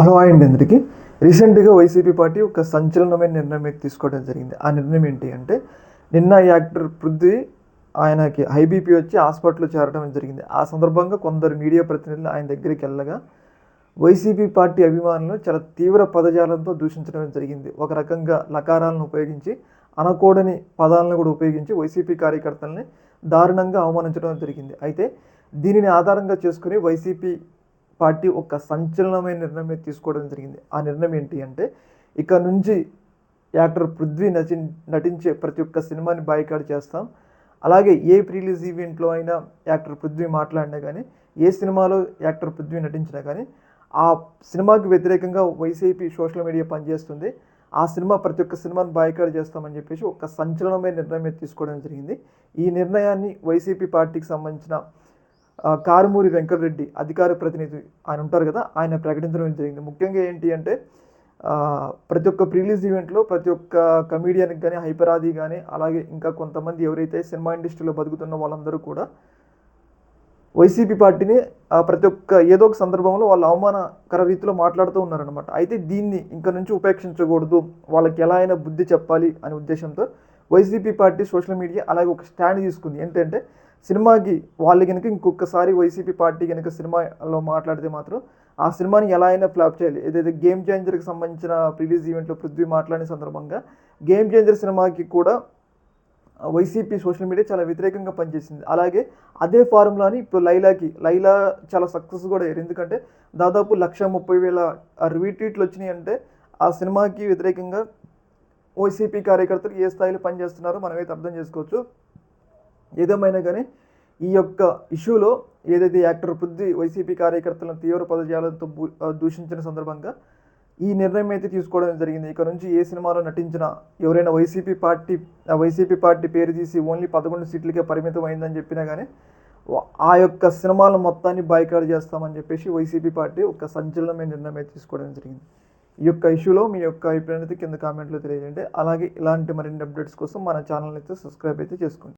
Hello అండి అందరికీ రీసెంట్గా వైసీపీ పార్టీ ఒక సంచలనమైన నిర్ణయం అయితే తీసుకోవడం జరిగింది. ఆ నిర్ణయం ఏంటి అంటే నిన్న యాక్టర్ పృథ్వీ ఆయనకి హైబీపీ వచ్చి హాస్పిటల్లో చేరడం జరిగింది. ఆ సందర్భంగా కొందరు మీడియా ప్రతినిధులు ఆయన దగ్గరికి వెళ్ళగా వైసీపీ పార్టీ అభిమానులు చాలా తీవ్ర పదజాలంతో దూషించడం జరిగింది. ఒక రకంగా లకారాలను ఉపయోగించి అనకూడని పదాలను కూడా ఉపయోగించి వైసీపీ కార్యకర్తల్ని దారుణంగా అవమానించడం జరిగింది. అయితే దీనిని ఆధారంగా చేసుకుని వైసీపీ పార్టీ ఒక సంచలనమైన నిర్ణయం తీసుకోవడం జరిగింది. ఆ నిర్ణయం ఏంటి అంటే ఇక నుంచి యాక్టర్ పృథ్వీ నటి నటించే ప్రతి ఒక్క సినిమాని బాయ్కాట్ చేస్తాం. అలాగే ఏ ప్రీలీజ్ ఈవెంట్లో అయినా యాక్టర్ పృథ్వీ మాట్లాడినా కానీ ఏ సినిమాలో యాక్టర్ పృథ్వీ నటించినా కానీ ఆ సినిమాకి వ్యతిరేకంగా వైసీపీ సోషల్ మీడియా పనిచేస్తుంది. ఆ సినిమా ప్రతి ఒక్క సినిమాని బాయ్కాట్ చేస్తామని చెప్పేసి ఒక సంచలనమైన నిర్ణయం తీసుకోవడం జరిగింది. ఈ నిర్ణయాన్ని వైసీపీ పార్టీకి సంబంధించిన కారుమూరి వెంకటరెడ్డి అధికార ప్రతినిధి ఆయన ఉంటారు కదా ఆయన ప్రకటించడం జరిగింది? ముఖ్యంగా ఏంటి అంటే ప్రతి ఒక్క ప్రీలీజ్ ఈవెంట్లో ప్రతి ఒక్క కమీడియన్కి కానీ హైపరాది కానీ అలాగే ఇంకా కొంతమంది ఎవరైతే సినిమా ఇండస్ట్రీలో బతుకుతున్న వాళ్ళందరూ కూడా వైసీపీ పార్టీని ప్రతి ఒక్క ఏదో ఒక సందర్భంలో వాళ్ళు అవమానకర రీతిలో మాట్లాడుతూ ఉన్నారనమాట అయితే దీన్ని ఇంకా నుంచి ఉపేక్షించకూడదు. వాళ్ళకి ఎలా అయినా బుద్ధి చెప్పాలి అనే ఉద్దేశంతో వైసీపీ పార్టీ సోషల్ మీడియా అలాగే ఒక స్టాండ్ తీసుకుంది. ఏంటంటే సినిమాకి వాళ్ళు కనుక ఇంకొకసారి వైసీపీ పార్టీ కనుక సినిమాలో మాట్లాడితే మాత్రం ఆ సినిమాని ఎలా అయినా ఫ్లాప్ చేయాలి. ఏదైతే గేమ్ చేంజర్కి సంబంధించిన రిలీజ్ ఈవెంట్లో పృథ్వీ మాట్లాడిన సందర్భంగా గేమ్ చేంజర్ సినిమాకి కూడా వైసీపీ సోషల్ మీడియా చాలా వ్యతిరేకంగా పనిచేసింది. అలాగే అదే ఫార్ములాని ఇప్పుడు లైలాకి లైలా చాలా సక్సెస్ కూడా అయ్యారు. ఎందుకంటే దాదాపు లక్ష ముప్పై వేల రీట్వీట్లు వచ్చినాయి అంటే ఆ సినిమాకి వ్యతిరేకంగా వైసీపీ కార్యకర్తలు ఏ స్థాయిలో పనిచేస్తున్నారో మనమైతే అర్థం చేసుకోవచ్చు. ఏదేమైనా కానీ ఈ యొక్క ఇష్యూలో ఏదైతే యాక్టర్ పృథ్వీ వైసీపీ కార్యకర్తలను తీవ్ర పదజాలంతో దూషించిన సందర్భంగా ఈ నిర్ణయం అయితే తీసుకోవడం జరిగింది. ఇక నుంచి ఏ సినిమాలో నటించినా ఎవరైనా వైసీపీ పార్టీ వైసీపీ పార్టీ పేరు తీసి ఓన్లీ పదకొండు సీట్లకే పరిమితం అయిందని చెప్పినా కానీ ఆ యొక్క సినిమాల మొత్తాన్ని బాయ్కాట్ చేస్తామని చెప్పేసి వైసీపీ పార్టీ ఒక సంచలనమైన నిర్ణయం అయితే తీసుకోవడం జరిగింది. ఈ యొక్క ఇష్యూలో మీ యొక్క అభిప్రాయం అయితే కింద కామెంట్లో తెలియజేయండి. అలాగే ఇలాంటి మరిన్ని అప్డేట్స్ కోసం మన ఛానల్ అయితే సబ్స్క్రైబ్ అయితే చేసుకోండి.